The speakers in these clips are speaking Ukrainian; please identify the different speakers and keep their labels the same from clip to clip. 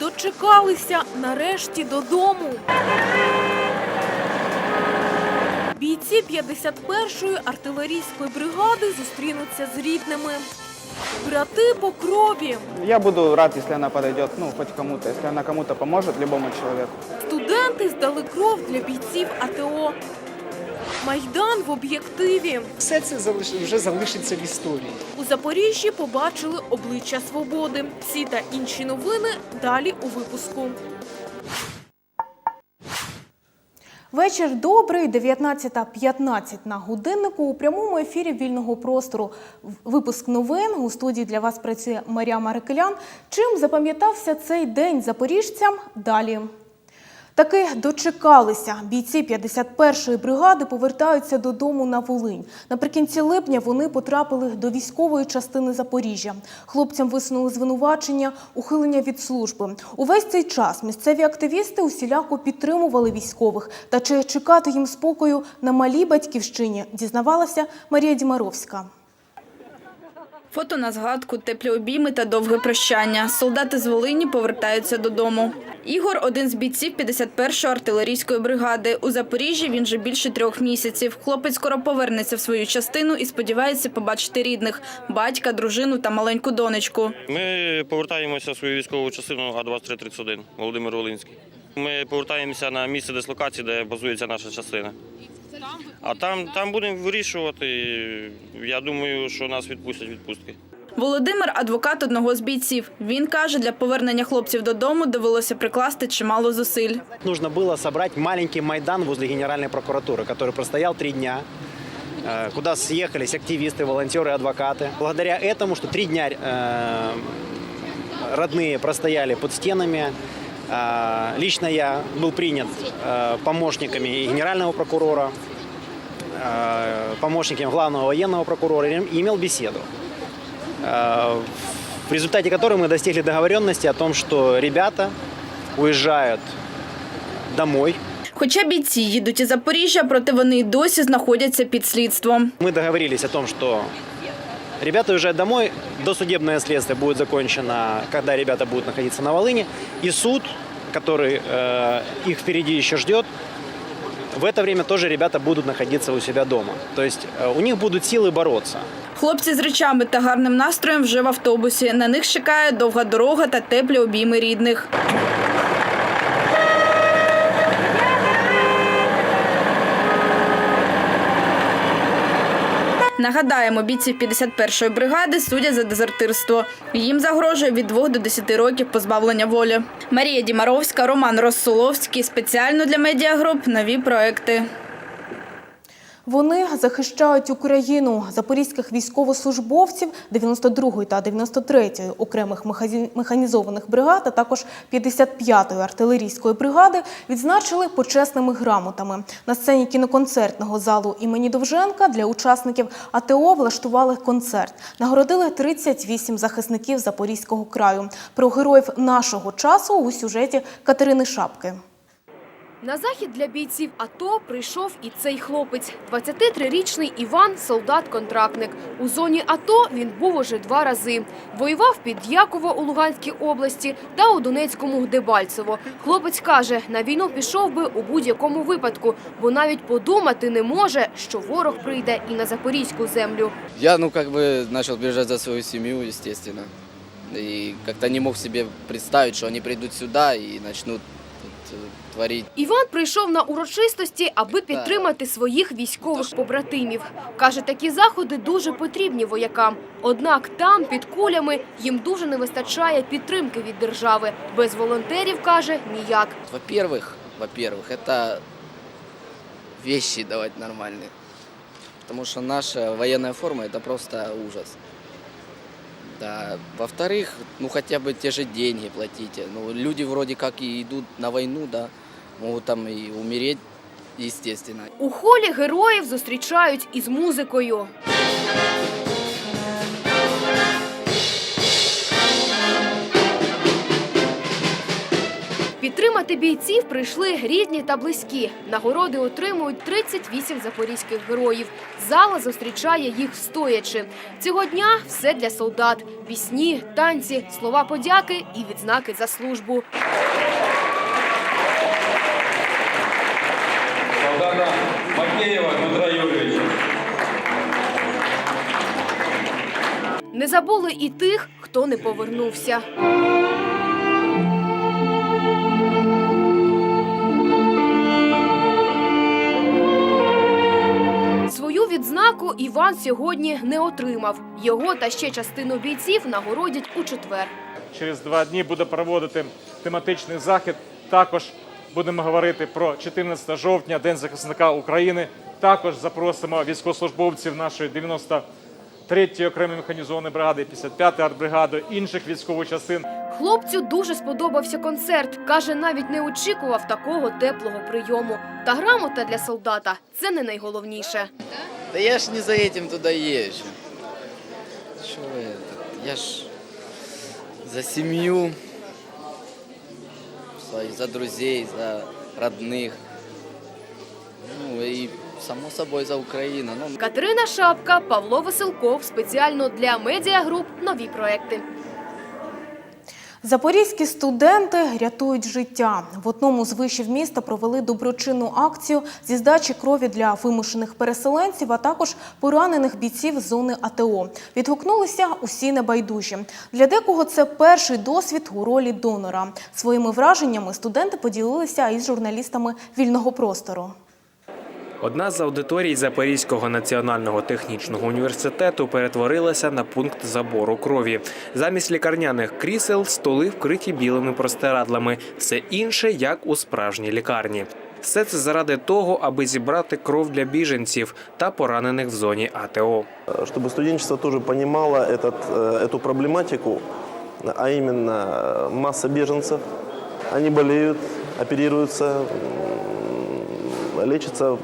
Speaker 1: Дочекалися нарешті додому. Бійці 51-ї артилерійської бригади зустрінуться з рідними. Брати по крові.
Speaker 2: Я буду рад, если она подойдет, ну, хоть кому-то, если она кому-то поможет, любому человеку.
Speaker 1: Студенти здали кров для бійців АТО. Майдан в об'єктиві.
Speaker 3: Все це вже залишиться в історії.
Speaker 1: У Запоріжжі побачили обличчя свободи. Ці та інші новини далі у випуску. Вечір добрий, 19.15 на годиннику. У прямому ефірі вільного простору. Випуск новин у студії для вас працює Марія Марикелян. Чим запам'ятався цей день запоріжцям? Далі. Таки дочекалися. Бійці 51-ї бригади повертаються додому на Волинь. Наприкінці липня вони потрапили до військової частини Запоріжжя. Хлопцям висунули звинувачення, ухилення від служби. Увесь цей час місцеві активісти усіляко підтримували військових. Та чи чекати їм спокою на малій батьківщині, дізнавалася Марія Дімаровська.
Speaker 4: Фото на згадку, теплі обійми та довге прощання. Солдати з Волині повертаються додому. Ігор – один з бійців 51-ї артилерійської бригади. У Запоріжжі він вже більше трьох місяців. Хлопець скоро повернеться в свою частину і сподівається побачити рідних – батька, дружину та маленьку донечку.
Speaker 5: Ми повертаємося в свою військову частину А-2331 Володимир Волинський. Ми повертаємося на місце дислокації, де базується наша частина. А там, там будемо вирішувати. Я думаю, що нас відпустять відпустки.
Speaker 4: Володимир – адвокат одного з бійців. Він каже, для повернення хлопців додому довелося прикласти чимало зусиль.
Speaker 6: Нужно было собрать маленький Майдан возле Генеральной прокуратуры, который простоял три дня, э, куда съехались активисты, волонтеры, адвокаты. Благодаря этому, что три дня э, родные простояли под стенами, э, лично я был принят э, помощниками и генерального прокурора, э, помощником главного военного прокурора и имел беседу, э, в результате которой мы достигли договоренности о том, что ребята уезжают домой.
Speaker 4: Хоча бійці їдуть із Запоріжжя, проте вони й досі знаходяться під слідством.
Speaker 6: Мы договорились о том, что ребята уезжают домой, досудебное следствие будет закончено, когда ребята будут находиться на Волыне, и суд, который э, их впереди еще ждет, в это время тоже ребята будут находиться у себя дома. То есть э, у них будут силы бороться.
Speaker 4: Хлопці з речами та гарним настроєм вже в автобусі. На них чекає довга дорога та теплі обійми рідних. Нагадаємо, бійців 51-ї бригади судять за дезертирство. Їм загрожує від 2 до 10 років позбавлення волі. Марія Дімаровська, Роман Росоловський. Спеціально для медіагруп нові проекти.
Speaker 1: Вони захищають Україну запорізьких військовослужбовців 92-ї та 93-ї окремих механізованих бригад, а також 55-ї артилерійської бригади відзначили почесними грамотами. На сцені кіноконцертного залу імені Довженка для учасників АТО влаштували концерт. Нагородили 38 захисників Запорізького краю. Про героїв нашого часу у сюжеті Катерини Шапки.
Speaker 7: На захід для бійців АТО прийшов і цей хлопець. 23-річний Іван – солдат-контрактник. У зоні АТО він був уже два рази. Воював під Дяково у Луганській області та у Донецькому Дебальцево. Хлопець каже, на війну пішов би у будь-якому випадку, бо навіть подумати не може, що ворог прийде і на запорізьку землю.
Speaker 8: Я, ну, как бы начал бежать за свою семью, естественно. И как-то не мог себе представить, что они придут сюда и начнут тут, э, творить.
Speaker 7: Іван прийшов на урочистості, аби підтримати своїх військових побратимів. Каже, такі заходи дуже потрібні воякам. Однак там, під кулями, їм дуже не вистачає підтримки від держави. Без волонтерів, каже, ніяк.
Speaker 8: Во-первых, во-первых, это вещи давать нормальные. Потому что наша военная форма это просто ужас. Да. Во-вторых, ну хотя бы те же деньги платите. Ну, люди вроде как и идут на войну, да, могут там и умереть, естественно.
Speaker 7: У холі героїв зустрічають із музикою. Підтримати бійців прийшли рідні та близькі. Нагороди отримують 38 запорізьких героїв. Зала зустрічає їх стоячи. Цього дня все для солдат: пісні, танці, слова подяки і відзнаки за службу.
Speaker 9: солдата Макеева Дмитра Юрьевича.
Speaker 7: Не забули і тих, хто не повернувся. Іван сьогодні не отримав. Його та ще частину бійців нагородять у четвер.
Speaker 10: Через два дні буде проводити тематичний захід. Також будемо говорити про 14 жовтня, День захисника України. Також запросимо військовослужбовців нашої 93-ї окремої механізованої бригади, 55-ї артбригади, інших військових частин.
Speaker 7: Хлопцю дуже сподобався концерт. Каже, навіть не очікував такого теплого прийому. Та грамота для солдата це не найголовніше.
Speaker 8: Да я ж не за этим туда езжу. Чего это? Я ж за семью, за- за друзей, за родных. Ну и само собой за Украину. Ну,
Speaker 7: Катерина Шапка, Павло Веселков. Спеціально для медіагруп нові проекти.
Speaker 1: Запорізькі студенти рятують життя. В одному з вишів міста провели доброчинну акцію зі здачі крові для вимушених переселенців, а також поранених бійців зони АТО. Відгукнулися усі небайдужі. Для декого це перший досвід у ролі донора. Своїми враженнями студенти поділилися із журналістами вільного простору.
Speaker 11: Одна з аудиторій Запорізького національного технічного університету перетворилася на пункт забору крові. Замість лікарняних крісел столи вкриті білими простирадлами. Все інше як у справжній лікарні. Все це заради того, аби зібрати кров для біженців та поранених в зоні АТО.
Speaker 12: чтобы студенчество тоже понимало этот, э, эту проблематику, а именно э, масса беженцев. Они болеют, оперируются, м, лечатся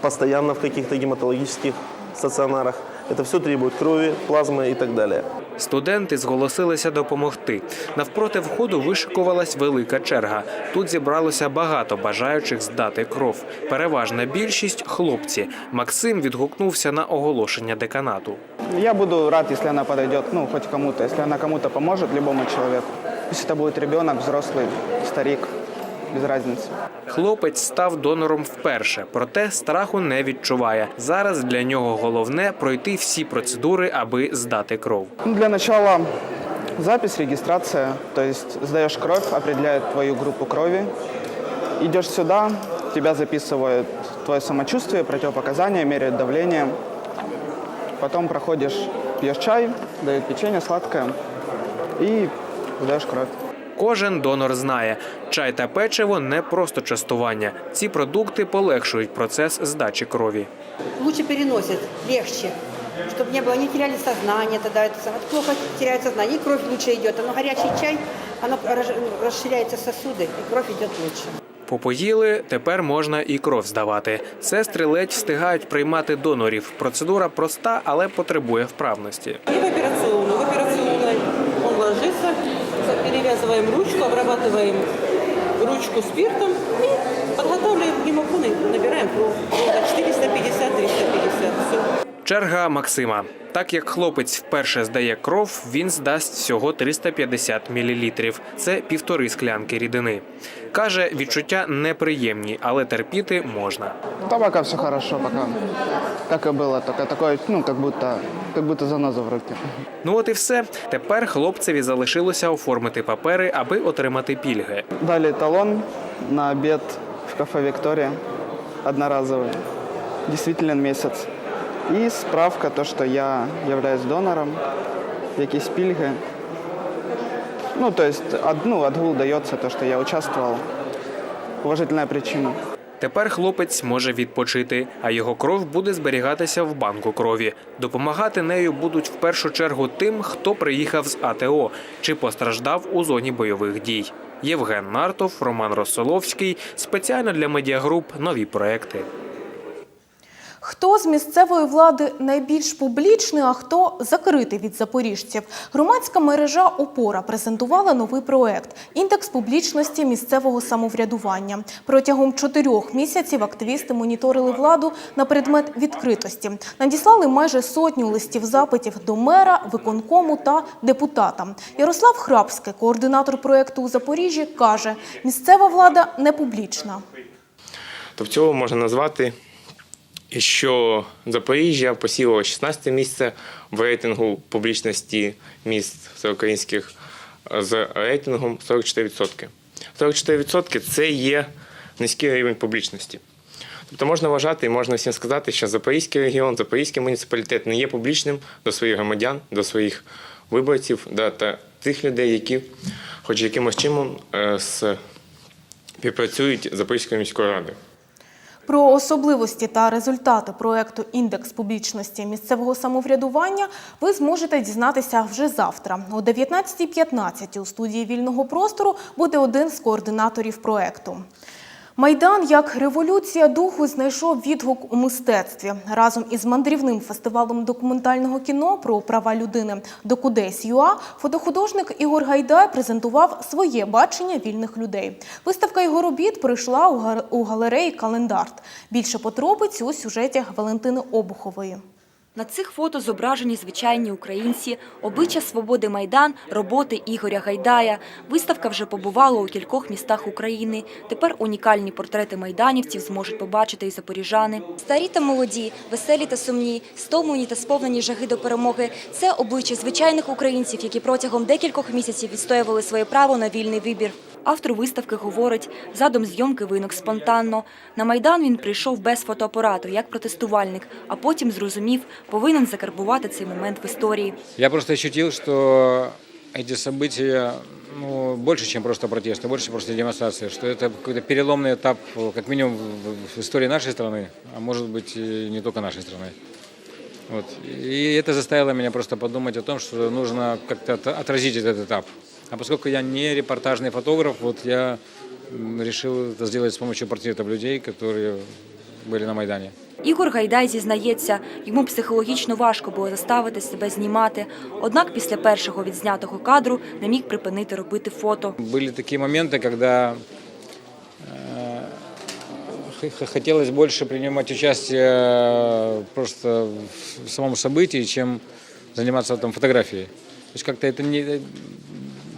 Speaker 12: постоянно в каких-то гематологических стационарах. Это все требует крови, плазмы и так далее.
Speaker 11: Студенти зголосилися допомогти. Навпроти входу вишикувалась велика черга. Тут зібралося багато бажаючих здати кров. Переважна більшість хлопці. Максим відгукнувся на оголошення деканату.
Speaker 2: Я буду рад, если она подойдет, ну, хоть кому-то, если она кому-то поможет, любому человеку. Пусть это будет ребенок, взрослый, старик, без разницы.
Speaker 11: Хлопець став донором вперше, проте страху не відчуває. Зараз для нього головне пройти всі процедури, аби здати кров.
Speaker 2: Для начала запись, регистрация, то есть сдаешь кровь, определяют твою группу крови. Идешь сюда, тебя записывают твое самочувствие, противопоказания, меряют давление. Потом проходишь, пьешь чай, дают печенье сладкое и сдаешь кровь
Speaker 11: Кожен донор знає, чай та печиво не просто частування. Ці продукти полегшують процес здачі крові.
Speaker 13: лучше переносят, легче, чтобы не было, не теряли сознание, тогда это самое. плохо теряют сознание, и кровь лучше идет. Оно горячий чай, оно раж- расширяются сосуды, и кровь идет лучше.
Speaker 11: Попоїли, тепер можна і кров здавати. Сестри ледь встигають приймати донорів. Процедура проста, але потребує вправності.
Speaker 13: И в ручку, ручку спиртом и подготавливаем гемофон и набираем кровь. 450-350. Все.
Speaker 11: Черга Максима. Так як хлопець вперше здає кров, він здасть всього 350 мл. Це півтори склянки рідини. Каже, відчуття неприємні, але терпіти можна.
Speaker 2: Да пока все хорошо, пока. Как и было, только такое, ну, как будто, как будто заноза в руке.
Speaker 11: Ну от і все. Тепер хлопцеві залишилося оформити папери, аби отримати пільги.
Speaker 2: Дали талон на обед в кафе «Виктория» одноразовый, действительно месяц. И справка, то, что я являюсь донором, якісь пільги. Ну, то есть, ну, отгул дается то, что я участвовал. Уважительная причина.
Speaker 11: Тепер хлопець може відпочити, а його кров буде зберігатися в банку крові. Допомагати нею будуть в першу чергу тим, хто приїхав з АТО чи постраждав у зоні бойових дій. Євген Нартов, Роман Росоловський. Спеціально для медіагруп нові проекти.
Speaker 1: Хто з місцевої влади найбільш публічний, а хто закритий від запоріжців? Громадська мережа Опора презентувала новий проект індекс публічності місцевого самоврядування. Протягом чотирьох місяців активісти моніторили владу на предмет відкритості. Надіслали майже сотню листів запитів до мера, виконкому та депутатам. Ярослав Храпський, координатор проекту у Запоріжжі, каже: місцева влада не публічна.
Speaker 14: То в цілому можна назвати, що Запоріжжя посіло 16 місце в рейтингу публічності міст всеукраїнських з рейтингом 44%. 44% це є низький рівень публічності. Тобто можна вважати і можна всім сказати, що Запорізький регіон, Запорізький муніципалітет не є публічним до своїх громадян, до своїх виборців да, та тих людей, які хоч якимось чином е, співпрацюють з Запорізькою міською радою.
Speaker 1: Про особливості та результати проекту Індекс публічності місцевого самоврядування ви зможете дізнатися вже завтра. О 19.15 у студії вільного простору буде один з координаторів проекту. Майдан як революція духу знайшов відгук у мистецтві разом із мандрівним фестивалем документального кіно про права людини Докудесь ЮА. Фотохудожник Ігор Гайдай презентував своє бачення вільних людей. Виставка його робіт пройшла у га- у галереї Календарт. Більше подробиць у сюжеті Валентини Обухової.
Speaker 15: На цих фото зображені звичайні українці, обличчя свободи Майдан, роботи Ігоря Гайдая. Виставка вже побувала у кількох містах України. Тепер унікальні портрети майданівців зможуть побачити і запоріжани. Старі та молоді, веселі та сумні, стомлені та сповнені жаги до перемоги. Це обличчя звичайних українців, які протягом декількох місяців відстоювали своє право на вільний вибір. Автор виставки говорить, задум зйомки виник спонтанно. На Майдан він прийшов без фотоапарату, як протестувальник, а потім зрозумів, повинен закарбувати цей момент в історії.
Speaker 16: Я просто ощутил, что эти события ну, больше, чем просто протесты, больше, чем просто демонстрации, что это какой-то переломный этап, как минимум, в- в истории нашей страны, а может быть, и не только нашей страны. Вот. И это заставило меня просто подумать о том, что нужно как-то от- отразить этот этап. А поскольку я не репортажный фотограф, вот я м, решил это сделать с помощью портретов людей, которые были на Майдане.
Speaker 15: Ігор Гайдай зізнається, йому психологічно важко було заставити себе знімати. Однак після першого відзнятого кадру не міг припинити робити фото.
Speaker 16: Были такие моменты, когда э, х- х- хотелось больше принимать участие э, просто в самом событии, чем заниматься там фотографией. То есть как-то это не,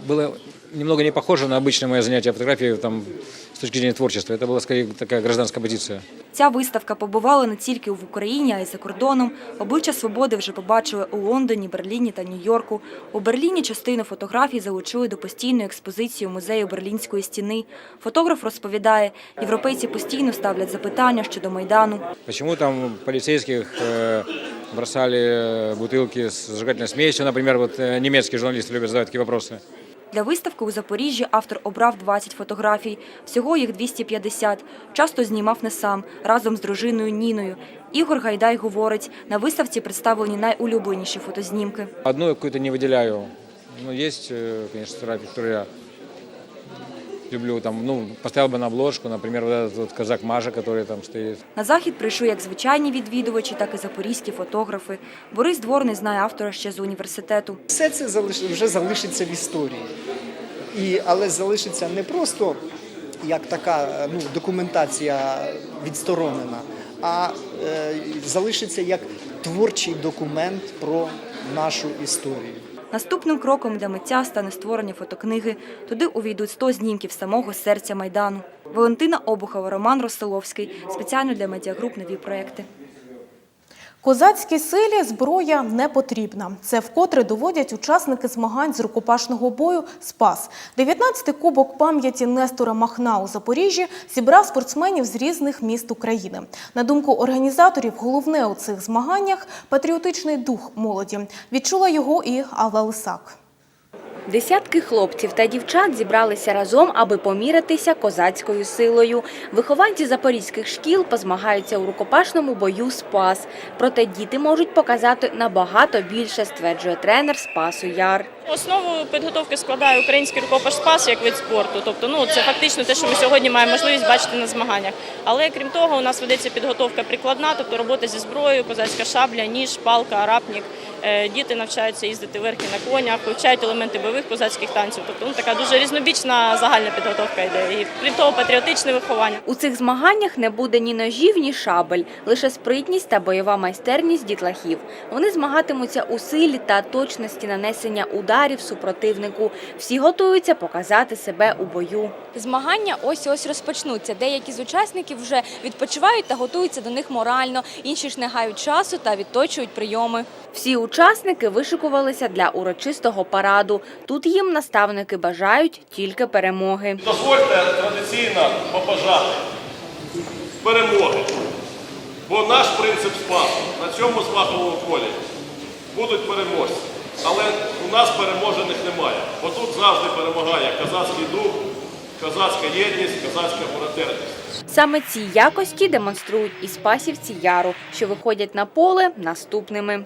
Speaker 16: было немного не похоже на обычное мое занятие фотографией там, с точки зрения творчества. Это была скорее такая гражданская позиция.
Speaker 15: Ця виставка побувала не тільки в Україні, а й за кордоном. Обличчя свободи вже побачили у Лондоні, Берліні та Нью-Йорку. У Берліні частину фотографій залучили до постійної експозиції у музею Берлінської стіни. Фотограф розповідає, європейці постійно ставлять запитання щодо майдану.
Speaker 16: Почему там полицейских э, бросали э, бутылки с зажигательной смесью, например, вот э, немецкие журналисты любят задавать такие вопросы.
Speaker 15: Для виставки у Запоріжжі автор обрав 20 фотографій. Всього їх 250. Часто знімав не сам, разом з дружиною Ніною. Ігор Гайдай говорить, на виставці представлені найулюбленіші фотознімки.
Speaker 16: Одну я какую-то не выделяю. Ну, есть, э, конечно, фотографии, которые я люблю. Там, ну, поставил бы на обложку, например, вот этот вот казак Маша, который там стоит.
Speaker 15: На захід прийшли як звичайні відвідувачі, так і запорізькі фотографи. Борис Дворний знає автора ще з університету.
Speaker 3: Все це залиш- вже залишиться в історії. І, але залишиться не просто як така ну, документація відсторонена, а е, залишиться як творчий документ про нашу історію.
Speaker 15: Наступним кроком для митця стане створення фотокниги. Туди увійдуть 100 знімків самого серця Майдану. Валентина Обухова, Роман Росоловський. Спеціально для медіагруп нові проекти.
Speaker 1: Козацькій силі зброя не потрібна. Це вкотре доводять учасники змагань з рукопашного бою «Спас». 19-й кубок пам'яті Нестора Махна у Запоріжжі зібрав спортсменів з різних міст України. На думку організаторів, головне у цих змаганнях – патріотичний дух молоді. Відчула його і Алла Лисак.
Speaker 17: Десятки хлопців та дівчат зібралися разом, аби помірятися козацькою силою. Вихованці запорізьких шкіл позмагаються у рукопашному бою «Спас». Проте діти можуть показати набагато більше, стверджує тренер Спасу Яр.
Speaker 18: Основу підготовки складає український рукопаш спас як вид спорту. Тобто, ну це фактично те, що ми сьогодні маємо можливість бачити на змаганнях. Але крім того, у нас ведеться підготовка прикладна, тобто робота зі зброєю, козацька шабля, ніж, палка, арапнік. Е, Діти навчаються їздити верхи на конях, вивчають елементи бойових козацьких танців. Тобто, ну така дуже різнобічна загальна підготовка йде. І крім того, патріотичне виховання.
Speaker 17: У цих змаганнях не буде ні ножів, ні шабель, лише спритність та бойова майстерність дітлахів. Вони змагатимуться у силі та точності нанесення ударів супротивнику. Всі готуються показати себе у бою.
Speaker 19: Змагання ось ось розпочнуться. Деякі з учасників вже відпочивають та готуються до них морально, інші ж не гають часу та відточують прийоми.
Speaker 17: Всі учасники вишикувалися для урочистого параду. Тут їм наставники бажають тільки перемоги.
Speaker 20: Дозвольте традиційно побажати перемоги. Бо наш принцип спасу на цьому спасовому полі будуть переможці. Але у нас переможених немає. Бо тут завжди перемагає козацький дух, козацька єдність, козацька братерність.
Speaker 17: Саме ці якості демонструють і спасівці яру, що виходять на поле наступними.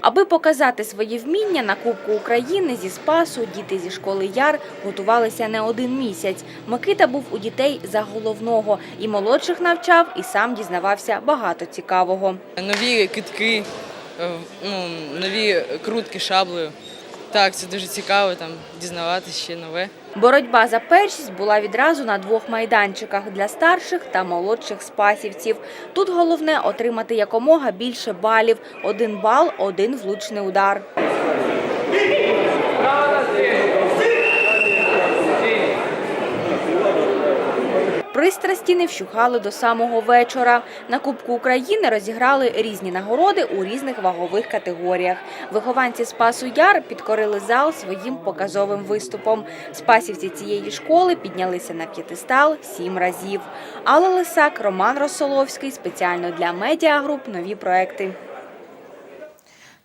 Speaker 17: Аби показати свої вміння на Кубку України зі Спасу, діти зі школи Яр готувалися не один місяць. Микита був у дітей за головного і молодших навчав, і сам дізнавався багато цікавого.
Speaker 21: Нові китки, е, ну, нові крутки шаблею. Так, це дуже цікаво там дізнаватися ще нове.
Speaker 17: Боротьба за першість була відразу на двох майданчиках для старших та молодших спасівців. Тут головне отримати якомога більше балів. Один бал, один влучний удар. Пристрасті не вщухали до самого вечора. На Кубку України розіграли різні нагороди у різних вагових категоріях. Вихованці Спасу Яр підкорили зал своїм показовим виступом. Спасівці цієї школи піднялися на п'єтестал сім разів. Алла Лисак, Роман Росоловський спеціально для медіагруп нові проекти.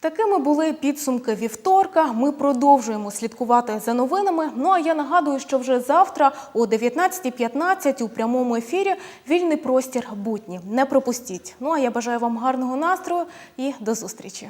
Speaker 1: Такими були підсумки вівторка. Ми продовжуємо слідкувати за новинами. Ну а я нагадую, що вже завтра о 19.15 у прямому ефірі вільний простір будні. Не пропустіть. Ну а я бажаю вам гарного настрою і до зустрічі.